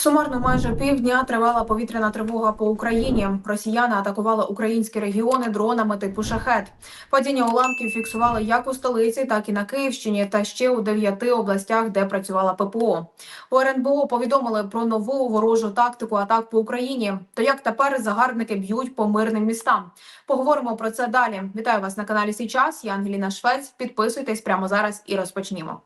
Сумарно майже півдня тривала повітряна тривога по Україні. Росіяни атакували українські регіони дронами типу шахет. Падіння уламків фіксували як у столиці, так і на Київщині, та ще у дев'яти областях, де працювала ППО. У РНБО повідомили про нову ворожу тактику атак по Україні. То як тепер загарбники б'ють по мирним містам? Поговоримо про це далі. Вітаю вас на каналі Січас. Я Ангеліна Швець. Підписуйтесь прямо зараз і розпочнімо.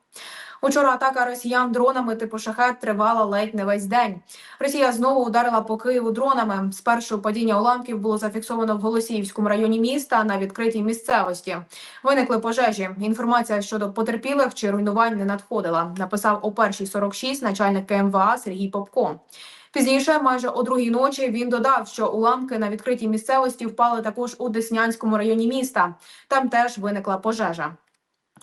Учора атака росіян дронами типу шахет тривала ледь не весь день. Росія знову ударила по Києву дронами. Спершу падіння уламків було зафіксовано в Голосіївському районі міста на відкритій місцевості. Виникли пожежі. Інформація щодо потерпілих чи руйнувань не надходила. Написав о першій 46 начальник КМВА Сергій Попко. Пізніше, майже о другій ночі, він додав, що уламки на відкритій місцевості впали також у Деснянському районі міста. Там теж виникла пожежа.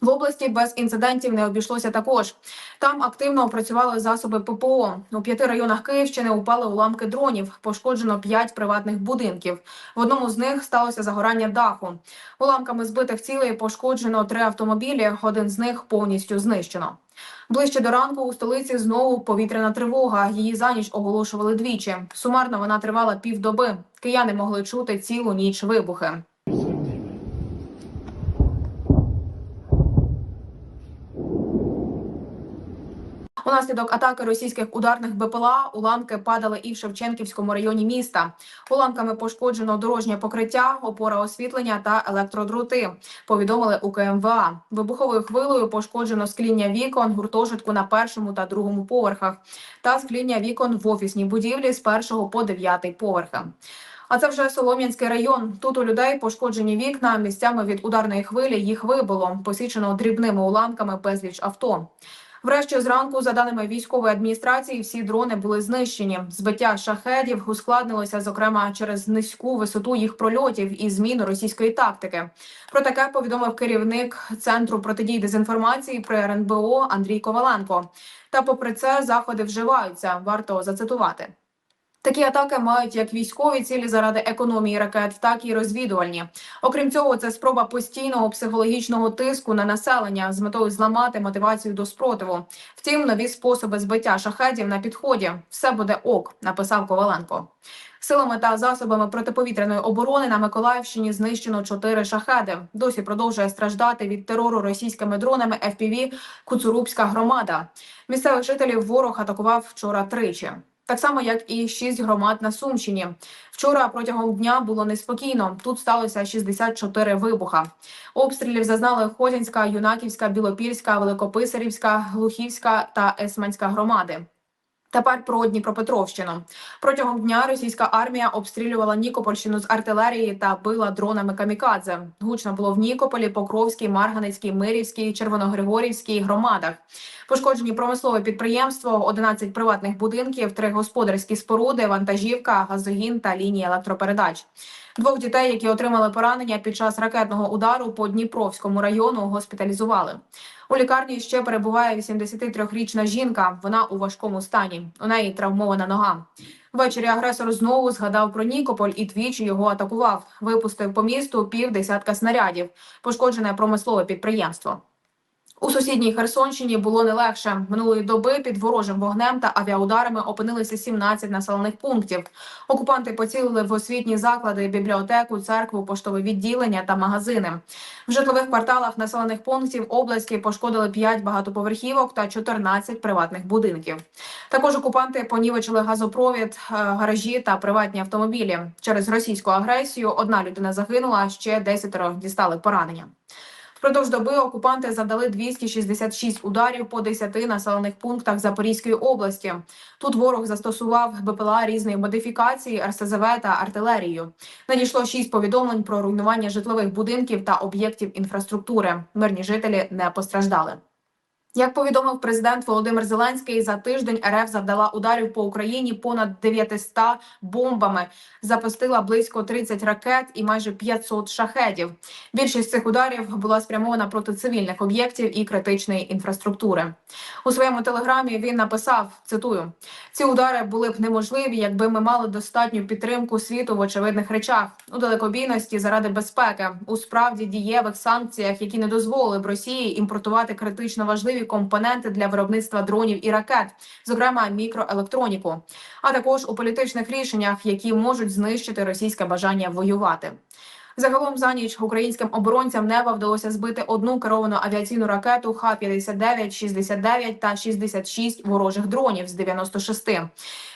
В області без інцидентів не обійшлося також. Там активно опрацювали засоби ППО. У п'яти районах Київщини упали уламки дронів. Пошкоджено п'ять приватних будинків. В одному з них сталося загорання даху. Уламками збитих цілей пошкоджено три автомобілі. Один з них повністю знищено. Ближче до ранку у столиці знову повітряна тривога. Її за ніч оголошували двічі. Сумарно вона тривала півдоби. Кияни могли чути цілу ніч вибухи. Унаслідок атаки російських ударних БПЛА уламки падали і в Шевченківському районі міста. Уламками пошкоджено дорожнє покриття, опора освітлення та електродроти. Повідомили у КМВА. Вибуховою хвилею пошкоджено скління вікон гуртожитку на першому та другому поверхах та скління вікон в офісній будівлі з першого по дев'ятий поверхи. А це вже Солом'янський район. Тут у людей пошкоджені вікна. Місцями від ударної хвилі їх вибило. Посічено дрібними уламками безліч авто. Врешті зранку, за даними військової адміністрації, всі дрони були знищені. Збиття шахедів ускладнилося зокрема через низьку висоту їх прольотів і зміну російської тактики. Про таке повідомив керівник центру протидії дезінформації при РНБО Андрій Коваленко. Та, попри це, заходи вживаються. Варто зацитувати. Такі атаки мають як військові цілі заради економії ракет, так і розвідувальні. Окрім цього, це спроба постійного психологічного тиску на населення з метою зламати мотивацію до спротиву. Втім, нові способи збиття шахедів на підході. Все буде ок, написав Коваленко. Силами та засобами протиповітряної оборони на Миколаївщині знищено чотири шахеди. Досі продовжує страждати від терору російськими дронами FPV Куцурубська громада. Місцевих жителів ворог атакував вчора тричі. Так само, як і шість громад на Сумщині. Вчора протягом дня було неспокійно. Тут сталося 64 вибуха. Обстрілів зазнали Ходянська, Юнаківська, Білопільська, Великописарівська, Глухівська та Есманська громади. Тепер про Дніпропетровщину протягом дня російська армія обстрілювала Нікопольщину з артилерії та била дронами камікадзе. Гучно було в Нікополі, Покровській, Марганецькій, Мирівській, Червоногригорівській громадах. Пошкоджені промислове підприємство, 11 приватних будинків, три господарські споруди, вантажівка, газогін та лінії електропередач. Двох дітей, які отримали поранення під час ракетного удару по Дніпровському району, госпіталізували. У лікарні ще перебуває 83-річна жінка. Вона у важкому стані. У неї травмована нога. Ввечері агресор знову згадав про Нікополь і двічі його атакував. Випустив по місту пів десятка снарядів. Пошкоджене промислове підприємство. У сусідній Херсонщині було не легше. Минулої доби під ворожим вогнем та авіаударами опинилися 17 населених пунктів. Окупанти поцілили в освітні заклади, бібліотеку, церкву, поштове відділення та магазини. В житлових кварталах населених пунктів області пошкодили 5 багатоповерхівок та 14 приватних будинків. Також окупанти понівечили газопровід, е, гаражі та приватні автомобілі. Через російську агресію одна людина загинула, ще 10 дістали поранення. Впродовж доби окупанти завдали 266 ударів по 10 населених пунктах Запорізької області. Тут ворог застосував БПЛА різної модифікації, РСЗВ та артилерію. Надійшло 6 повідомлень про руйнування житлових будинків та об'єктів інфраструктури. Мирні жителі не постраждали. Як повідомив президент Володимир Зеленський, за тиждень РФ завдала ударів по Україні понад 900 бомбами, запустила близько 30 ракет і майже 500 шахедів. Більшість цих ударів була спрямована проти цивільних об'єктів і критичної інфраструктури. У своєму телеграмі він написав: цитую: ці удари були б неможливі, якби ми мали достатню підтримку світу в очевидних речах у далекобійності заради безпеки, у справді дієвих санкціях, які не дозволили б Росії імпортувати критично важливі базові компоненти для виробництва дронів і ракет, зокрема мікроелектроніку, а також у політичних рішеннях, які можуть знищити російське бажання воювати. Загалом за ніч українським оборонцям неба вдалося збити одну керовану авіаційну ракету Х-59, 69 та 66 ворожих дронів з 96.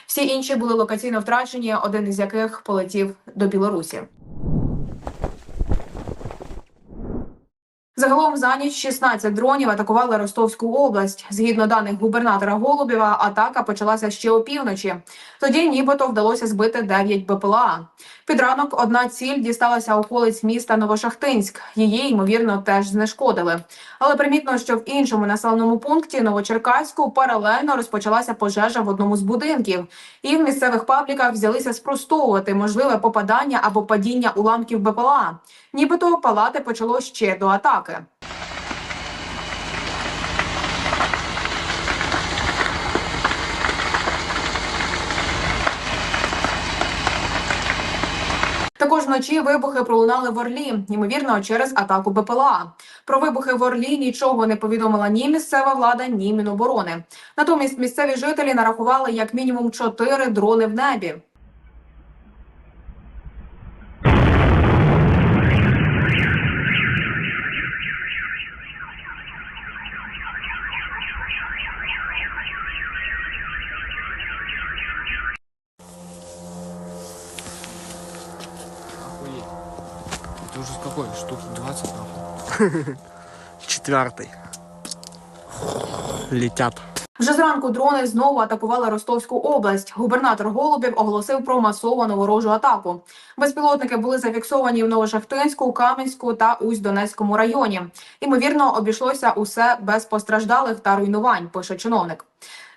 Всі інші були локаційно втрачені, один із яких полетів до Білорусі. Загалом за ніч 16 дронів атакували Ростовську область. Згідно даних губернатора Голубєва, атака почалася ще опівночі. Тоді нібито вдалося збити 9 БПЛА. Під ранок одна ціль дісталася околиць міста Новошахтинськ. Її ймовірно теж знешкодили. Але примітно, що в іншому населеному пункті Новочеркаську паралельно розпочалася пожежа в одному з будинків, і в місцевих пабліках взялися спростовувати можливе попадання або падіння уламків БПЛА. Нібито палати почало ще до атаки. Також вночі вибухи пролунали в Орлі, ймовірно, через атаку БПЛА. Про вибухи в Орлі нічого не повідомила ні місцева влада, ні Міноборони. Натомість місцеві жителі нарахували як мінімум чотири дрони в небі. Четвертий. Летят. Вже зранку дрони знову атакували Ростовську область. Губернатор Голубів оголосив про масовану ворожу атаку. Безпілотники були зафіксовані в Новошахтинську, Кам'янську та Усть-Донецькому районі. Ймовірно, обійшлося усе без постраждалих та руйнувань. Пише чиновник.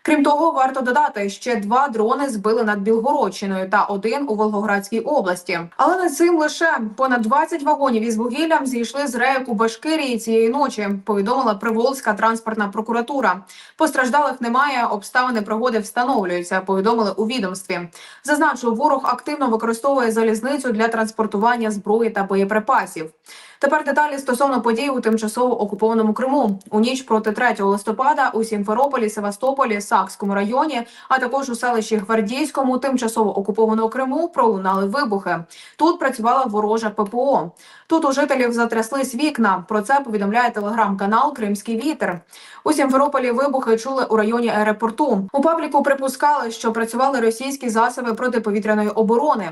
Крім того, варто додати, ще два дрони збили над Білгородщиною та один у Волгоградській області. Але не цим лише понад 20 вагонів із вугіллям зійшли з рейок у Башкирії цієї ночі. Повідомила Приволзька транспортна прокуратура. Постраждалих немає, обставини пригоди встановлюються. Повідомили у відомстві. Зазначу, ворог активно використовує залізницю для транспортування зброї та боєприпасів. Тепер деталі стосовно подій у тимчасово окупованому Криму. У ніч проти 3 листопада у Сімферополі, Севастополі, Сакському районі, а також у селищі Гвардійському, тимчасово окупованого Криму, пролунали вибухи. Тут працювала ворожа ППО. Тут у жителів затряслись вікна. Про це повідомляє телеграм-канал Кримський вітер. У Сімферополі вибухи чули у районі аеропорту. У пабліку припускали, що працювали російські засоби протиповітряної оборони.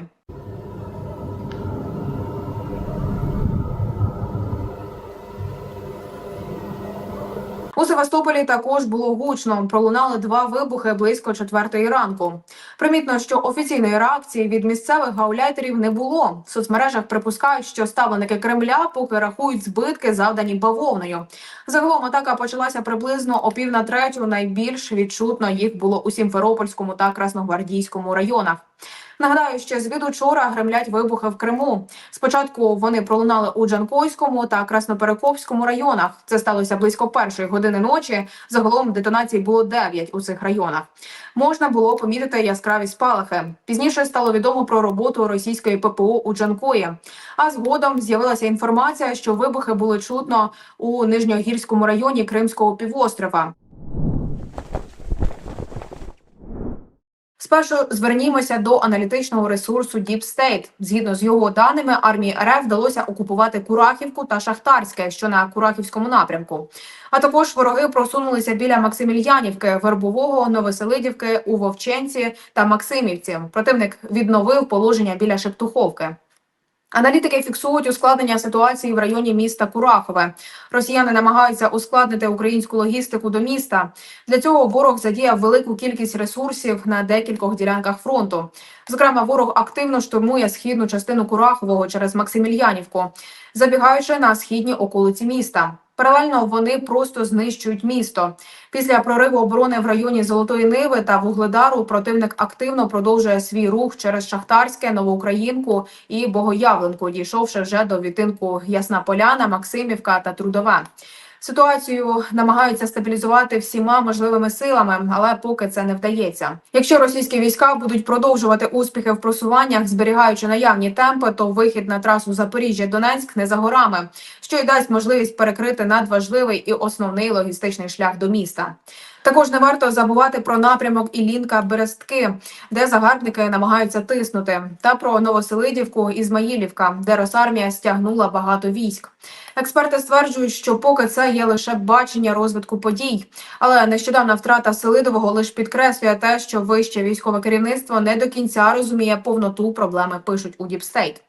У Севастополі також було гучно. Пролунали два вибухи близько четвертої ранку. Примітно, що офіційної реакції від місцевих гауляйтерів не було. В соцмережах припускають, що ставленики Кремля поки рахують збитки, завдані бавовною. Загалом атака почалася приблизно о пів на третю. Найбільш відчутно їх було у Сімферопольському та Красногвардійському районах. Нагадаю, що з від учора гремлять вибухи в Криму. Спочатку вони пролунали у Джанкойському та Красноперекопському районах. Це сталося близько першої години ночі. Загалом детонацій було 9 у цих районах. Можна було помітити яскраві спалахи. Пізніше стало відомо про роботу російської ППО у Джанкої. А згодом з'явилася інформація, що вибухи були чутно у Нижньогірському районі Кримського півострова. Спершу звернімося до аналітичного ресурсу Deep State. Згідно з його даними, армії РФ вдалося окупувати Курахівку та Шахтарське, що на Курахівському напрямку. А також вороги просунулися біля Максимільянівки, Вербового, Новоселидівки, у Вовченці та Максимівці. Противник відновив положення біля Шептуховки. Аналітики фіксують ускладнення ситуації в районі міста Курахове. Росіяни намагаються ускладнити українську логістику до міста. Для цього ворог задіяв велику кількість ресурсів на декількох ділянках фронту. Зокрема, ворог активно штурмує східну частину Курахового через Максимільянівку, забігаючи на східні околиці міста. Паралельно вони просто знищують місто. Після прориву оборони в районі Золотої Ниви та Вугледару противник активно продовжує свій рух через Шахтарське, Новоукраїнку і Богоявленку, дійшовши вже до відтинку Ясна Поляна, Максимівка та Трудове. Ситуацію намагаються стабілізувати всіма можливими силами, але поки це не вдається. Якщо російські війська будуть продовжувати успіхи в просуваннях, зберігаючи наявні темпи, то вихід на трасу Запоріжжя-Донецьк не за горами, що й дасть можливість перекрити надважливий і основний логістичний шлях до міста. Також не варто забувати про напрямок Іллінка Берестки, де загарбники намагаються тиснути, та про Новоселидівку Ізмаїлівка, де Росармія стягнула багато військ. Експерти стверджують, що поки це є лише бачення розвитку подій, але нещодавна втрата Селидового лише підкреслює те, що вище військове керівництво не до кінця розуміє повноту проблеми. Пишуть у Діпстейт.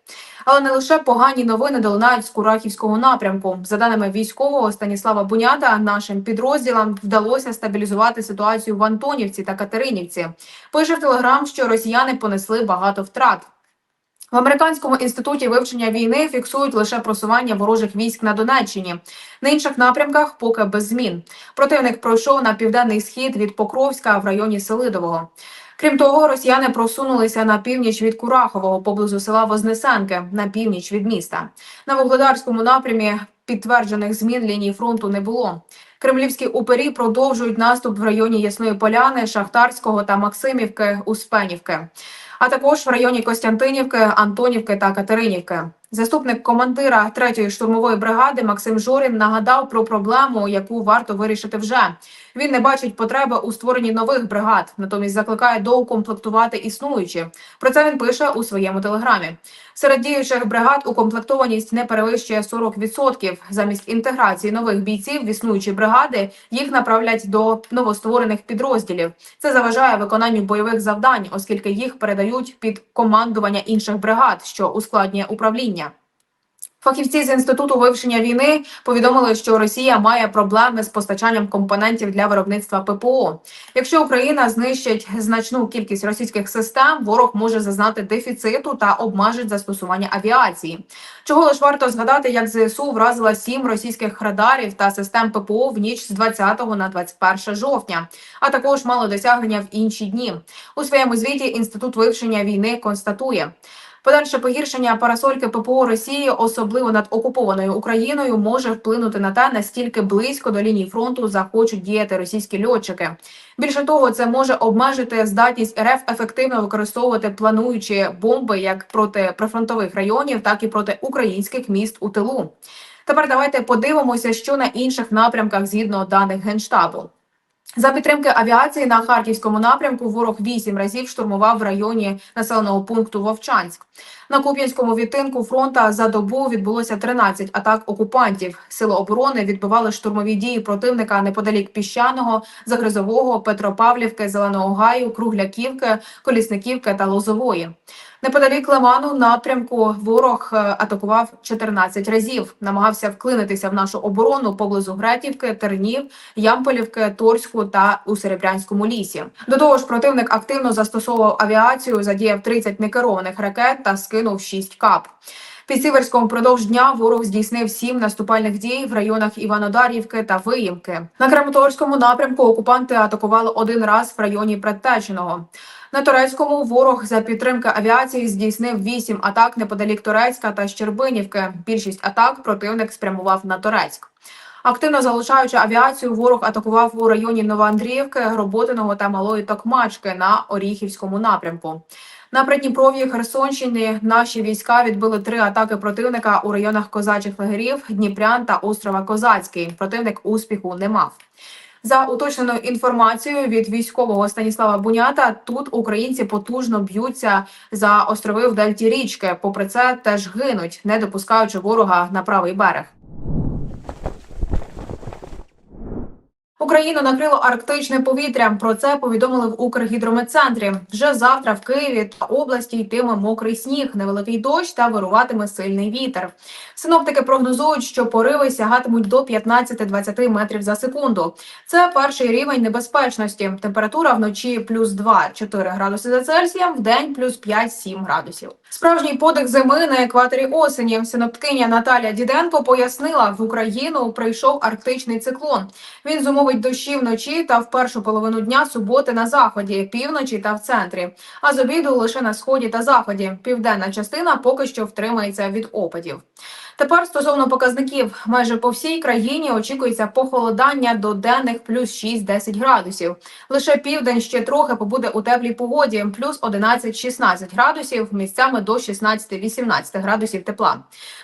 Але не лише погані новини долунають з Курахівського напрямку. За даними військового Станіслава Бунята, нашим підрозділам вдалося стабілізувати ситуацію в Антонівці та Катеринівці. Пише в Телеграм, що росіяни понесли багато втрат. В американському інституті вивчення війни фіксують лише просування ворожих військ на Донеччині. На інших напрямках поки без змін. Противник пройшов на південний схід від Покровська в районі Селидового. Крім того, росіяни просунулися на північ від Курахового поблизу села Вознесенки на північ від міста. На вугледарському напрямі підтверджених змін лінії фронту не було. Кремлівські упері продовжують наступ в районі Ясної Поляни, Шахтарського та Максимівки, Успенівки, а також в районі Костянтинівки, Антонівки та Катеринівки. Заступник командира 3-ї штурмової бригади Максим Жорін нагадав про проблему, яку варто вирішити вже. Він не бачить потреби у створенні нових бригад, натомість закликає доукомплектувати існуючі. Про це він пише у своєму телеграмі. Серед діючих бригад укомплектованість не перевищує 40%. Замість інтеграції нових бійців в існуючі бригади їх направлять до новостворених підрозділів. Це заважає виконанню бойових завдань, оскільки їх передають під командування інших бригад, що ускладнює управління. Фахівці з інституту вивчення війни повідомили, що Росія має проблеми з постачанням компонентів для виробництва ППО. Якщо Україна знищить значну кількість російських систем, ворог може зазнати дефіциту та обмежить застосування авіації. Чого лиш варто згадати, як ЗСУ вразила сім російських радарів та систем ППО в ніч з 20 на 21 жовтня, а також мало досягнення в інші дні. У своєму звіті інститут вивчення війни констатує. Подальше погіршення парасольки ППО Росії, особливо над окупованою Україною, може вплинути на те, настільки близько до лінії фронту захочуть діяти російські льотчики. Більше того, це може обмежити здатність РФ ефективно використовувати плануючі бомби як проти прифронтових районів, так і проти українських міст у тилу. Тепер давайте подивимося, що на інших напрямках згідно даних генштабу. За підтримки авіації на харківському напрямку ворог вісім разів штурмував в районі населеного пункту Вовчанськ. На Куп'янському відтинку фронта за добу відбулося 13 атак окупантів. Сили оборони відбивали штурмові дії противника неподалік піщаного, Загризового, Петропавлівки, Зеленого Гаю, Кругляківки, Колісниківки та Лозової. Неподалік Лиману напрямку ворог е, атакував 14 разів. Намагався вклинитися в нашу оборону поблизу Гретівки, Тернів, Ямполівки, Торську та у Серебрянському лісі. До того ж, противник активно застосовував авіацію, задіяв 30 некерованих ракет та скинув 6 кап. Під Сіверськом впродовж дня ворог здійснив сім наступальних дій в районах Іванодарівки та Виїмки. На Краматорському напрямку окупанти атакували один раз в районі Предтеченого. На турецькому ворог за підтримки авіації здійснив вісім атак неподалік Турецька та Щербинівки. Більшість атак противник спрямував на Турецьк. Активно залучаючи авіацію, ворог атакував у районі Новоандріївки, Роботиного та Малої Токмачки на Оріхівському напрямку. На Придніпров'ї Херсонщини наші війська відбили три атаки противника у районах козачих лагерів, Дніпрян та острова Козацький. Противник успіху не мав. За уточненою інформацією від військового Станіслава Бунята, тут українці потужно б'ються за острови в дельті річки. Попри це, теж гинуть, не допускаючи ворога на правий берег. Україну накрило арктичне повітря. Про це повідомили в Укргідрометцентрі. Вже завтра в Києві та області йтиме мокрий сніг, невеликий дощ та вируватиме сильний вітер. Синоптики прогнозують, що пориви сягатимуть до 15-20 метрів за секунду. Це перший рівень небезпечності. Температура вночі плюс 2-4 градуси за Цельсієм, в день плюс 5-7 градусів. Справжній подих зими на екваторі осені. Синоптикиня Наталія Діденко пояснила, в Україну прийшов арктичний циклон. Він зумовить дощі вночі та в першу половину дня суботи на заході, півночі та в центрі. А з обіду лише на сході та заході. Південна частина поки що втримається від опадів. Тепер стосовно показників, майже по всій країні очікується похолодання до денних плюс 6-10 градусів. Лише південь ще трохи побуде у теплій погоді, плюс 11-16 градусів, місцями до 16-18 градусів тепла.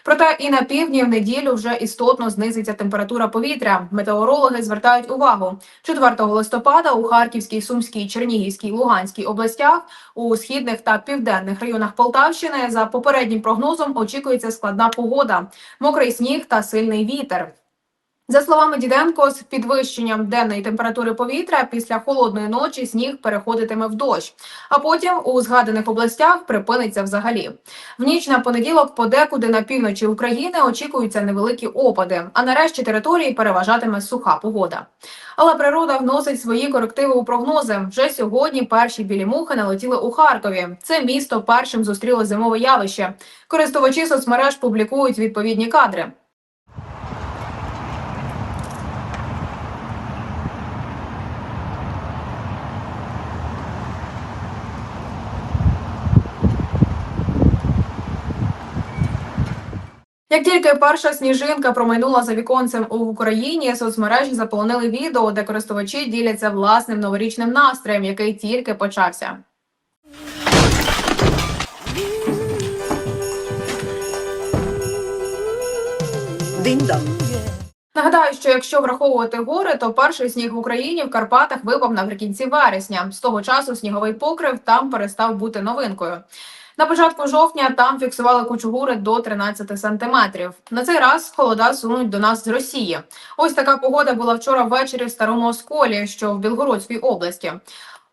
Проте і на півдні в неділю вже істотно знизиться температура повітря. Метеорологи звертають увагу. 4 листопада у Харківській, Сумській, Чернігівській, Луганській областях у східних та південних районах Полтавщини за попереднім прогнозом очікується складна погода, мокрий сніг та сильний вітер. За словами Діденко, з підвищенням денної температури повітря після холодної ночі сніг переходитиме в дощ, а потім у згаданих областях припиниться взагалі. В ніч на понеділок подекуди на півночі України очікуються невеликі опади, а на решті території переважатиме суха погода. Але природа вносить свої корективи у прогнози. Вже сьогодні перші білі мухи налетіли у Харкові. Це місто першим зустріло зимове явище. Користувачі соцмереж публікують відповідні кадри. Як тільки перша сніжинка промайнула за віконцем у Україні, соцмережі заполонили відео, де користувачі діляться власним новорічним настроєм, який тільки почався. Нагадаю, що якщо враховувати гори, то перший сніг в Україні в Карпатах випав наприкінці вересня. З того часу сніговий покрив там перестав бути новинкою. На початку жовтня там фіксували кучугури до 13 сантиметрів. На цей раз холода сунуть до нас з Росії. Ось така погода була вчора ввечері в старому осколі, що в Білгородській області.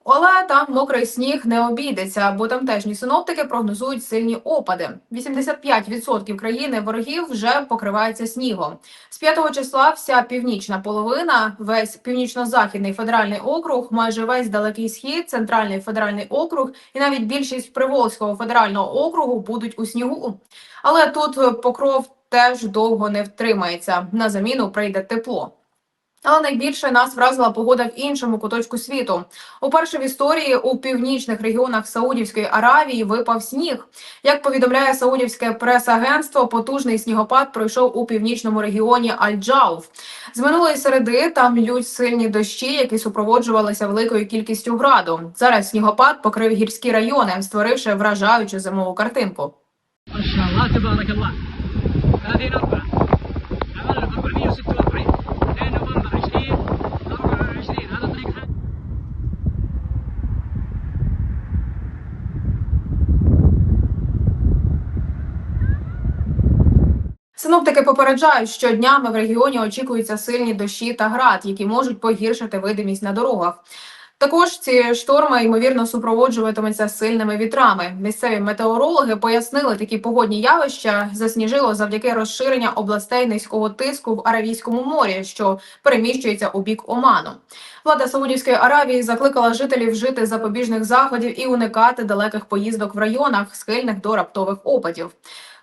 Але там мокрий сніг не обійдеться, бо тамтежні синоптики прогнозують сильні опади. 85% країни ворогів вже покривається снігом. З 5 числа вся північна половина, весь північно-західний федеральний округ, майже весь далекий схід, центральний федеральний округ і навіть більшість Приволзького федерального округу будуть у снігу. Але тут е, покров теж довго не втримається. На заміну прийде тепло. Але найбільше нас вразила погода в іншому куточку світу. Уперше в історії у північних регіонах Саудівської Аравії випав сніг. Як повідомляє Саудівське прес-агентство, потужний снігопад пройшов у північному регіоні Аль-Джауф. З минулої середи там лють сильні дощі, які супроводжувалися великою кількістю граду. Зараз снігопад покрив гірські райони, створивши вражаючу зимову картинку. ما Синоптики попереджають, що днями в регіоні очікуються сильні дощі та град, які можуть погіршити видимість на дорогах. Також ці шторми ймовірно супроводжуватимуться сильними вітрами. Місцеві метеорологи пояснили такі погодні явища засніжило завдяки розширення областей низького тиску в Аравійському морі, що переміщується у бік Оману. Влада Саудівської Аравії закликала жителів вжити запобіжних заходів і уникати далеких поїздок в районах, схильних до раптових опадів.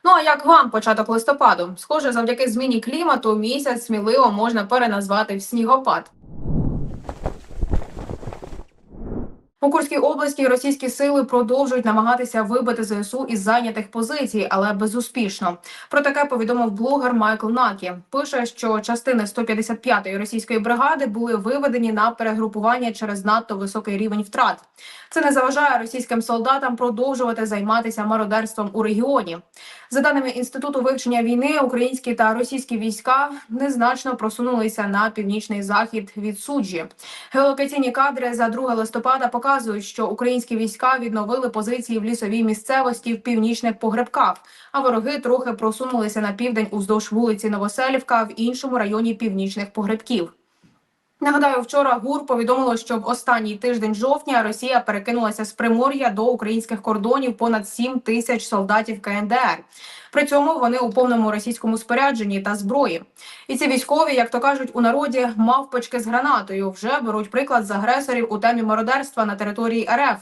Ну а як вам початок листопаду? Схоже, завдяки зміні клімату місяць сміливо можна переназвати в снігопад. У Курській області російські сили продовжують намагатися вибити ЗСУ із зайнятих позицій, але безуспішно. Про таке повідомив блогер Майкл Накі. Пише, що частини 155-ї російської бригади були виведені на перегрупування через надто високий рівень втрат. Це не заважає російським солдатам продовжувати займатися мародерством у регіоні. За даними інституту вивчення війни, українські та російські війська незначно просунулися на північний захід від суджі. Геолокаційні кадри за 2 листопада показують, що українські війська відновили позиції в лісовій місцевості в північних погребках, а вороги трохи просунулися на південь уздовж вулиці Новоселівка в іншому районі північних погребків. Нагадаю, вчора ГУР повідомило, що в останній тиждень жовтня Росія перекинулася з Примор'я до українських кордонів понад 7 тисяч солдатів КНДР. При цьому вони у повному російському спорядженні та зброї. І ці військові, як то кажуть, у народі мавпочки з гранатою вже беруть приклад з агресорів у темі мародерства на території РФ.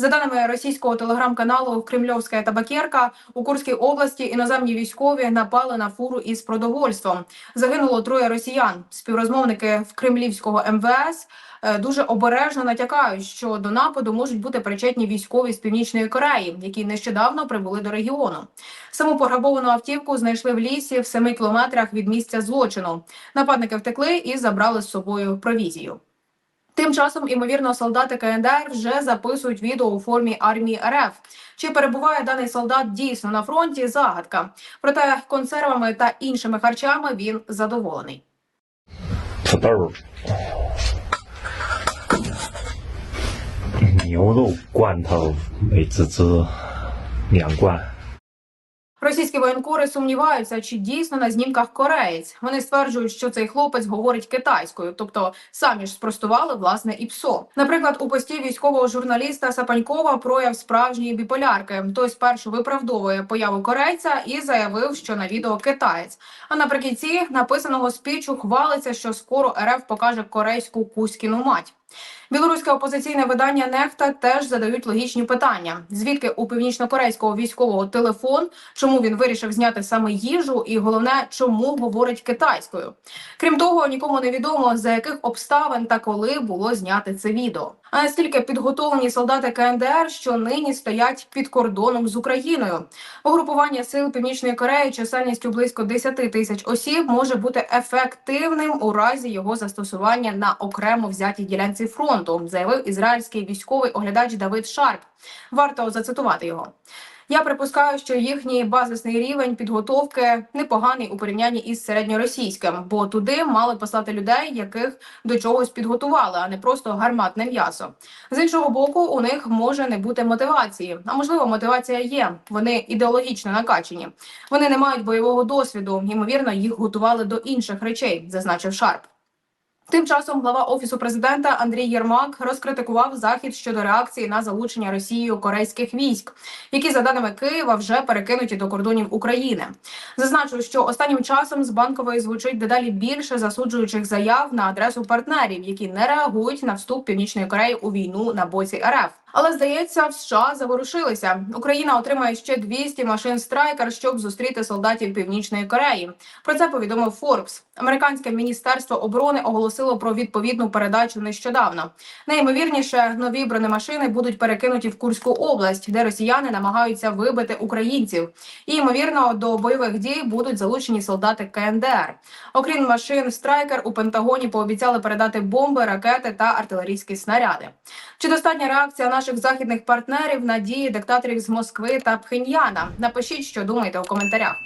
За даними російського телеграм-каналу Кремльовська табакерка, у Курській області іноземні військові напали на фуру із продовольством. Загинуло троє росіян. Співрозмовники в кремлівського МВС е, дуже обережно натякають, що до нападу можуть бути причетні військові з північної Кореї, які нещодавно прибули до регіону. Саму пограбовану автівку знайшли в лісі в семи кілометрах від місця злочину. Нападники втекли і забрали з собою провізію. Тим часом, імовірно, солдати КНДР вже записують відео у формі армії РФ. Чи перебуває даний солдат дійсно на фронті? Загадка. Проте консервами та іншими харчами він задоволений. 土豆、牛肉罐头，美滋滋，两罐。 Російські воєнкори сумніваються, чи дійсно на знімках кореєць. Вони стверджують, що цей хлопець говорить китайською, тобто самі ж спростували власне і ПСО. Наприклад, у пості військового журналіста Сапанькова прояв справжньої біполярки. Той спершу виправдовує появу корейця і заявив, що на відео китаєць. А наприкінці написаного спічу хвалиться, що скоро РФ покаже корейську кузькіну мать. Білоруське опозиційне видання Нехта теж задають логічні питання: звідки у північнокорейського військового телефон, чому він вирішив зняти саме їжу, і головне, чому говорить китайською. Крім того, нікому не відомо за яких обставин та коли було зняти це відео. Настільки підготовлені солдати КНДР, що нині стоять під кордоном з Україною. Угрупування сил Північної Кореї чисельністю близько 10 тисяч осіб може бути ефективним у разі його застосування на окремо взятій ділянці фронту, заявив ізраїльський військовий оглядач Давид Шарп. Варто зацитувати його. Я припускаю, що їхній базисний рівень підготовки непоганий у порівнянні із середньоросійським, бо туди мали послати людей, яких до чогось підготували, а не просто гарматне м'ясо. З іншого боку, у них може не бути мотивації. А можливо, мотивація є. Вони ідеологічно накачені. Вони не мають бойового досвіду. Ймовірно, їх готували до інших речей, зазначив Шарп. Тим часом глава офісу президента Андрій Єрмак розкритикував захід щодо реакції на залучення Росією корейських військ, які за даними Києва вже перекинуті до кордонів України. Зазначу, що останнім часом з банкової звучить дедалі більше засуджуючих заяв на адресу партнерів, які не реагують на вступ Північної Кореї у війну на боці РФ. Але здається, в США заворушилися. Україна отримає ще 200 машин страйкер, щоб зустріти солдатів Північної Кореї. Про це повідомив Форбс. Американське міністерство оборони оголосило про відповідну передачу нещодавно. Найімовірніше, нові бронемашини будуть перекинуті в Курську область, де росіяни намагаються вибити українців. І ймовірно, до бойових дій будуть залучені солдати КНДР. Окрім машин страйкер, у Пентагоні пообіцяли передати бомби, ракети та артилерійські снаряди. Чи достатня реакція наших західних партнерів на дії диктаторів з Москви та Пхеньяна? Напишіть, що думаєте у коментарях.